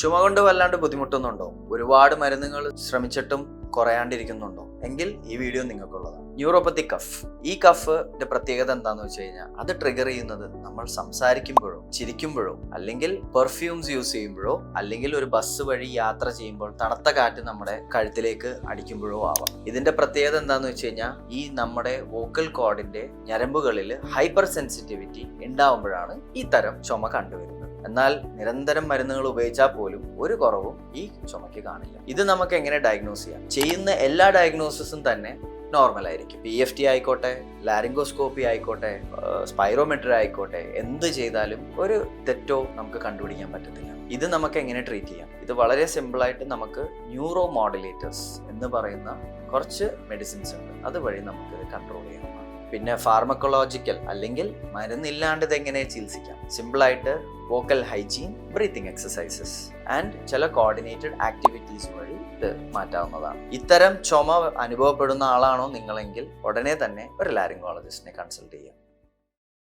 ചുമ കൊണ്ട് വല്ലാണ്ട് ബുദ്ധിമുട്ടുന്നുണ്ടോ? ഒരുപാട് മരുന്നുകൾ ശ്രമിച്ചിട്ടും കുറയാണ്ടിരിക്കുന്നുണ്ടോ? എങ്കിൽ ഈ വീഡിയോ നിങ്ങൾക്കുള്ളതാണ്. Neuropathy cough. ഈ കഫിന്റെ പ്രത്യേകത എന്താന്ന് വെച്ച് കഴിഞ്ഞാൽ അത് ട്രിഗർ ചെയ്യുന്നത് നമ്മൾ സംസാരിക്കുമ്പോഴോ ചിരിക്കുമ്പോഴോ അല്ലെങ്കിൽ പെർഫ്യൂംസ് യൂസ് ചെയ്യുമ്പോഴോ അല്ലെങ്കിൽ ഒരു ബസ് വഴി യാത്ര ചെയ്യുമ്പോൾ തണുത്ത കാറ്റ് നമ്മുടെ കഴുത്തിലേക്ക് അടിക്കുമ്പോഴോ ആവാം. ഇതിന്റെ പ്രത്യേകത എന്താന്ന് വെച്ച് കഴിഞ്ഞാൽ ഈ നമ്മുടെ വോക്കൽ കോഡിന്റെ ഞരമ്പുകളിൽ ഹൈപ്പർ സെൻസിറ്റിവിറ്റി ഉണ്ടാവുമ്പോഴാണ് ഈ തരം ചുമ കണ്ടുവരുന്നത്. എന്നാൽ നിരന്തരം മരുന്നുകൾ ഉപയോഗിച്ചാൽ പോലും ഒരു കുറവും ഈ ചുമയ്ക്ക് കാണില്ല. ഇത് നമുക്ക് എങ്ങനെ ഡയഗ്നോസ് ചെയ്യാം? ചെയ്യുന്ന എല്ലാ ഡയഗ്നോസിസും തന്നെ നോർമൽ ആയിരിക്കും. പി എഫ് ടി ആയിക്കോട്ടെ ലാരിംഗോസ്കോപ്പി ആയിക്കോട്ടെ സ്പൈറോമെട്രി ആയിക്കോട്ടെ എന്ത് ചെയ്താലും ഒരു തെറ്റോ നമുക്ക് കണ്ടുപിടിക്കാൻ പറ്റത്തില്ല. ഇത് നമുക്ക് എങ്ങനെ ട്രീറ്റ് ചെയ്യാം? ഇത് വളരെ സിമ്പിളായിട്ട് നമുക്ക് ന്യൂറോ മോഡുലേറ്റേഴ്സ് എന്ന് പറയുന്ന കുറച്ച് മെഡിസിൻസ് ഉണ്ട്. അതുവഴി നമുക്ക് കൺട്രോൾ ചെയ്യാം പിന്നെ ഫാർമക്കോളജിക്കൽ അല്ലെങ്കിൽ മരുന്നില്ലാണ്ട് ഇതെങ്ങനെ ചികിത്സിക്കാം? സിമ്പിളായിട്ട് vocal hygiene breathing exercises and ചില കോർഡിനേറ്റഡ് ആക്ടിവിറ്റീസ് വഴി ഇത് മാറ്റാവുന്നതാണ്. ഇത്തരം ചുമ അനുഭവപ്പെടുന്ന ആളാണോ നിങ്ങളെങ്കിൽ ഉടനെ തന്നെ ഒരു ലാരിംഗോളജിസ്റ്റിനെ കൺസൾട്ട് ചെയ്യാം.